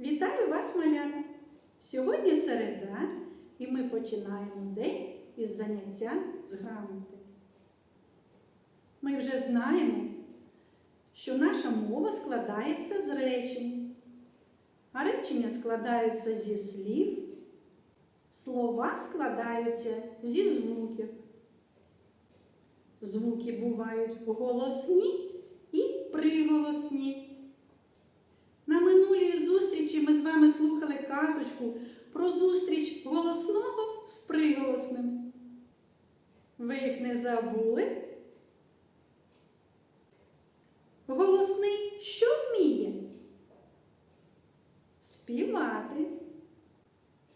Вітаю вас, малята! Сьогодні середа, і ми починаємо день із заняття з грамоти. Ми вже знаємо, що наша мова складається з речень, а речення складаються зі слів, слова складаються зі звуків. Звуки бувають голосні і приголосні. На минулій зустрічі ми з вами слухали казочку про зустріч голосного з приголосним. Ви їх не забули? Голосний що вміє? Співати.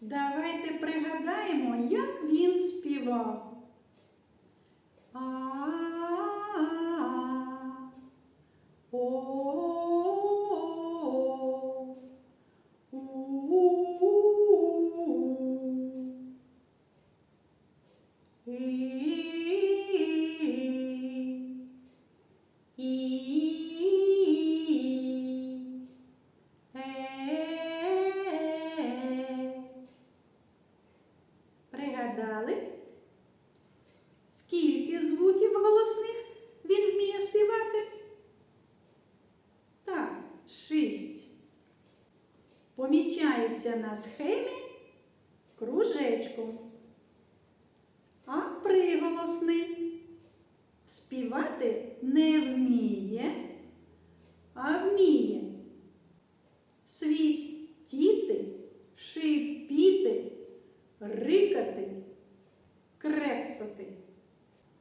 Давайте пригадаємо, як він співав. Помічається на схемі кружечком. А приголосний співати не вміє, а вміє свістіти, шипіти, рикати, кректати.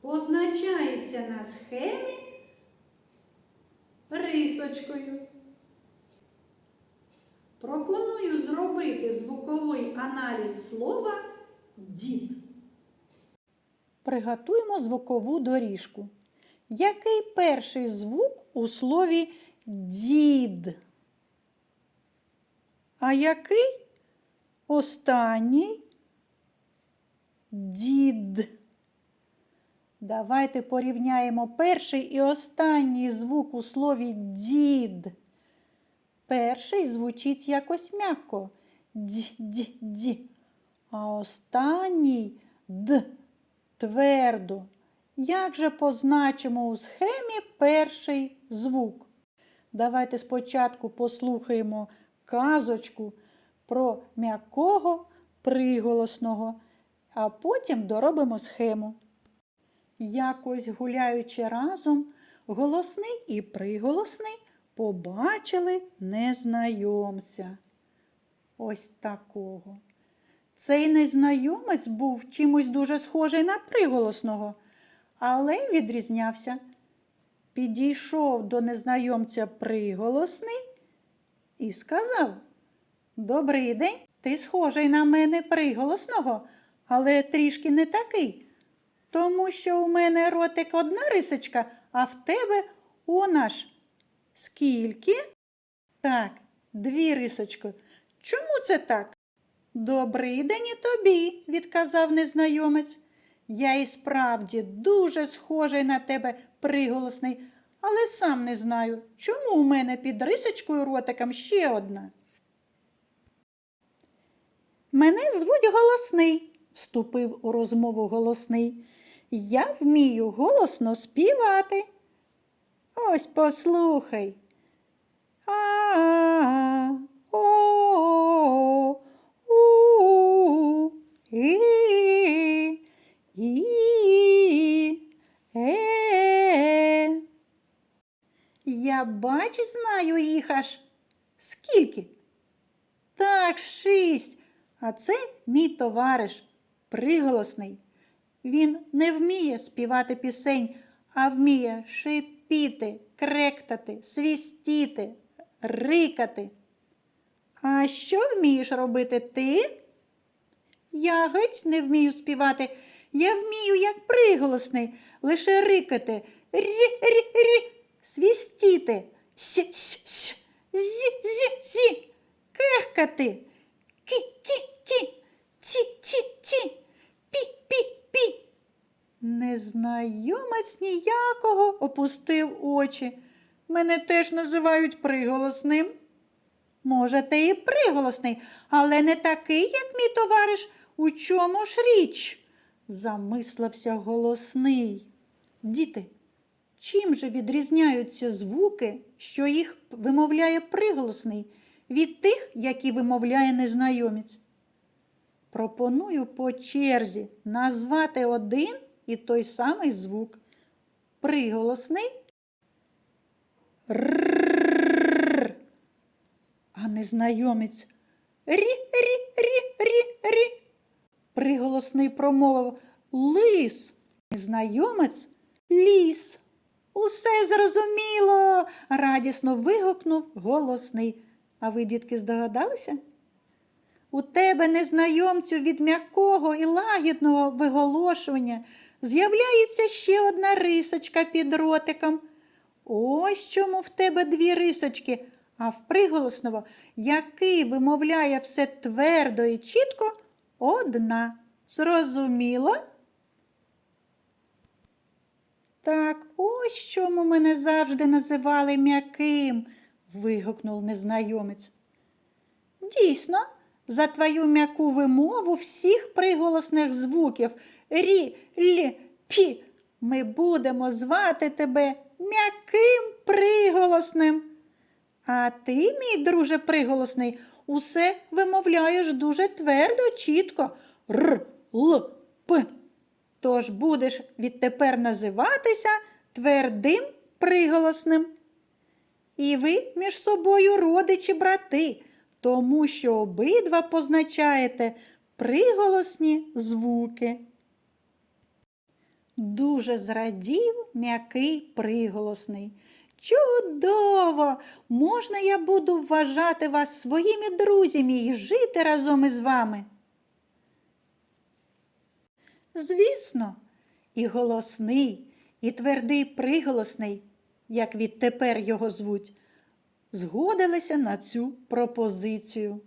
Позначається на схемі рисочкою. Пропоную зробити звуковий аналіз слова дід. Приготуємо звукову доріжку. Який перший звук у слові дід? А який останній? Дід. Давайте порівняємо перший і останній звук у слові дід. Перший звучить якось м'яко. Дь-дь-дь. А останній д твердо. Як же позначимо у схемі перший звук? Давайте спочатку послухаємо казочку про м'якого приголосного, а потім доробимо схему. Якось гуляючи разом, голосний і приголосний побачили незнайомця. Ось такого. Цей незнайомець був чимось дуже схожий на приголосного, але відрізнявся. Підійшов до незнайомця приголосний і сказав: Добрий день, ти схожий на мене приголосного, але трішки не такий, тому що у мене ротик одна рисочка, а в тебе он аж скільки? Так, дві рисочки. Чому це так? Добрий день і тобі, відказав незнайомець. Я і справді дуже схожий на тебе приголосний, але сам не знаю, чому у мене під рисочкою ротиком ще одна. Мене звуть голосний, вступив у розмову голосний. Я вмію голосно співати. Ось послухай. А, Я бач, знаю їх аж скільки? Так, шість. А це мій товариш, приголосний. Він не вміє співати пісень, а вміє шипіти, кректати, свістіти, рикати. А що вмієш робити ти? Я геть не вмію співати. Я вмію, як приголосний, лише рикати, рі-рі-рі, свістіти, с-с-с, зі-зі-зі, кехкати, кі-кі-кі, ці-ці-ці, пі-пі-пі. Незнайомець ніякого опустив очі. Мене теж називають приголосним. Можете і приголосний, але не такий, як мій товариш. У чому ж річ? замислився голосний. Діти, чим же відрізняються звуки, що їх вимовляє приголосний, від тих, які вимовляє незнайомець? Пропоную по черзі назвати один і той самий звук. Приголосний Р. А незнайомець рі, рі, рі, рі, рі. Приголосний промовив лис. Незнайомець ліс. Усе зрозуміло, радісно вигукнув голосний. А ви, дітки, здогадалися? У тебе, незнайомцю, від м'якого і лагідного виголошування з'являється ще одна рисочка під ротиком. Ось чому в тебе дві рисочки, а в приголосного, який вимовляє все твердо і чітко, одна. Зрозуміло? Так, ось чому мене завжди називали м'яким, вигукнув незнайомець. Дійсно, за твою м'яку вимову всіх приголосних звуків рі, лі, пі. Ми будемо звати тебе м'яким приголосним. А ти, мій друже приголосний, усе вимовляєш дуже твердо, чітко р, л, п. Тож будеш відтепер називатися твердим приголосним. І ви між собою родичі брати, тому що обидва позначаєте приголосні звуки. Дуже зрадів м'який приголосний. Чудово! Можна я буду вважати вас своїми друзями і жити разом із вами? Звісно, і голосний, і твердий приголосний, як відтепер його звуть, згодилися на цю пропозицію.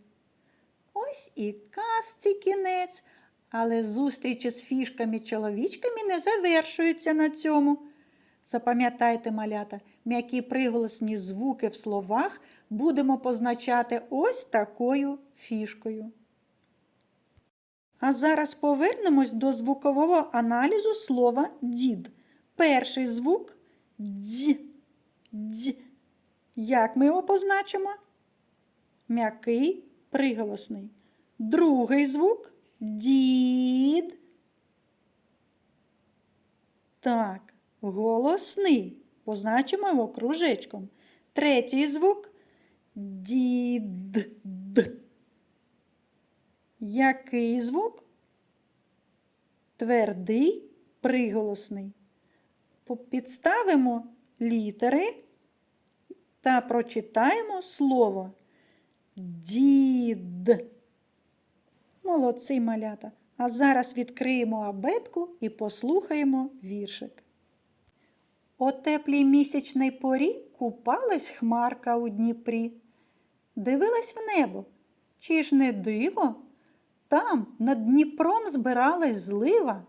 Ось і казці кінець, але зустрічі з фішками-чоловічками не завершуються на цьому. Запам'ятайте, малята, м'які приголосні звуки в словах будемо позначати ось такою фішкою. А зараз повернемось до звукового аналізу слова дід. Перший звук дз. дз. Як ми його позначимо? М'який приголосний. Другий звук дід. Так, голосний. Позначимо його кружечком. Третій звук дід. Який звук? Твердий приголосний. Підставимо літери та прочитаємо слово дід. Молодці малята. А зараз відкриємо абетку і послухаємо віршик. О теплій місячній порі купалась хмарка у Дніпрі. Дивилась в небо. Чи ж не диво? Там над Дніпром збиралась злива.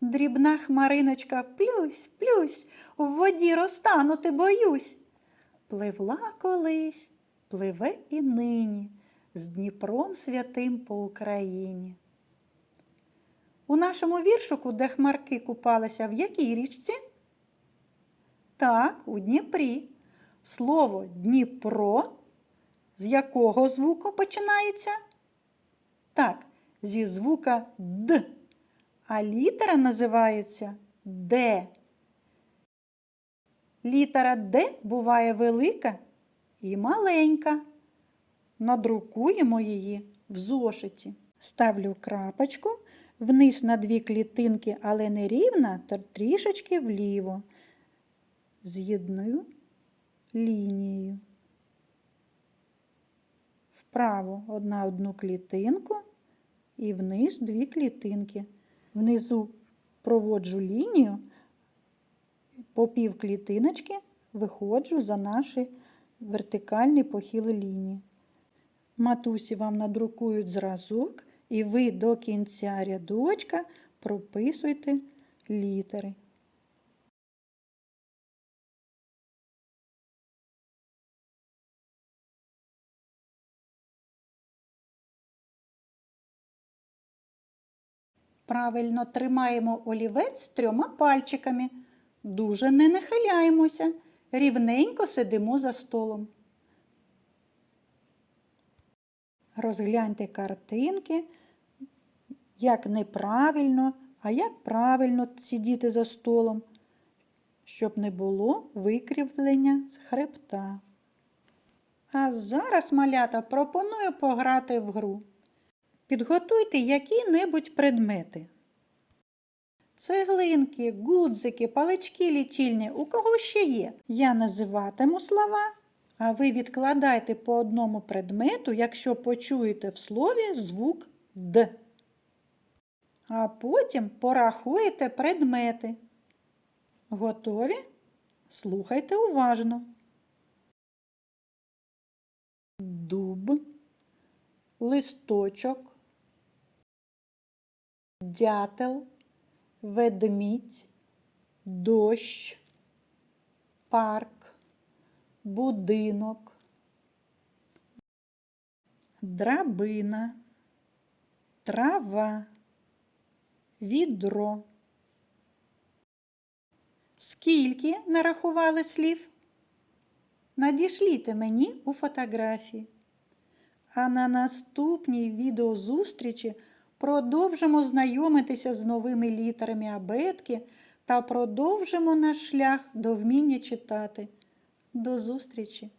Дрібна хмариночка плюсь, плюсь, в воді розтанути боюсь. Пливла колись, пливе і нині, з Дніпром святим по Україні. У нашому віршику, де хмарки купалися, в якій річці? Так, у Дніпрі. Слово Дніпро з якого звуку починається? Так, зі звука Д. А літера називається Д. Літера Д буває велика і маленька. Надрукуємо її в зошиті. Ставлю крапочку вниз на дві клітинки, але не рівна, то трішечки вліво. З'єдную лінією. Вправо одна одну клітинку і вниз дві клітинки. Внизу проводжу лінію, по пів клітиночки виходжу за наші вертикальні похили лінії. Матусі вам надрукують зразок, і ви до кінця рядочка прописуйте літери. Правильно тримаємо олівець трьома пальчиками. Дуже не нахиляємося. Рівненько сидимо за столом. Розгляньте картинки, як неправильно, а як правильно сидіти за столом, щоб не було викривлення з хребта. А зараз, малята, пропоную пограти в гру. Підготуйте які-небудь предмети. Цеглинки, гудзики, палички лічильні, у кого ще є? Я називатиму слова, а ви відкладайте по одному предмету, якщо почуєте в слові звук Д. А потім порахуєте предмети. Готові? Слухайте уважно. Дуб, листочок, дятел, ведмідь, дощ, парк, будинок, драбина, трава, відро. Скільки нарахували слів? Надішліте мені у фотографії. А на наступній відеозустрічі продовжимо знайомитися з новими літерами абетки та продовжимо наш шлях до вміння читати. До зустрічі!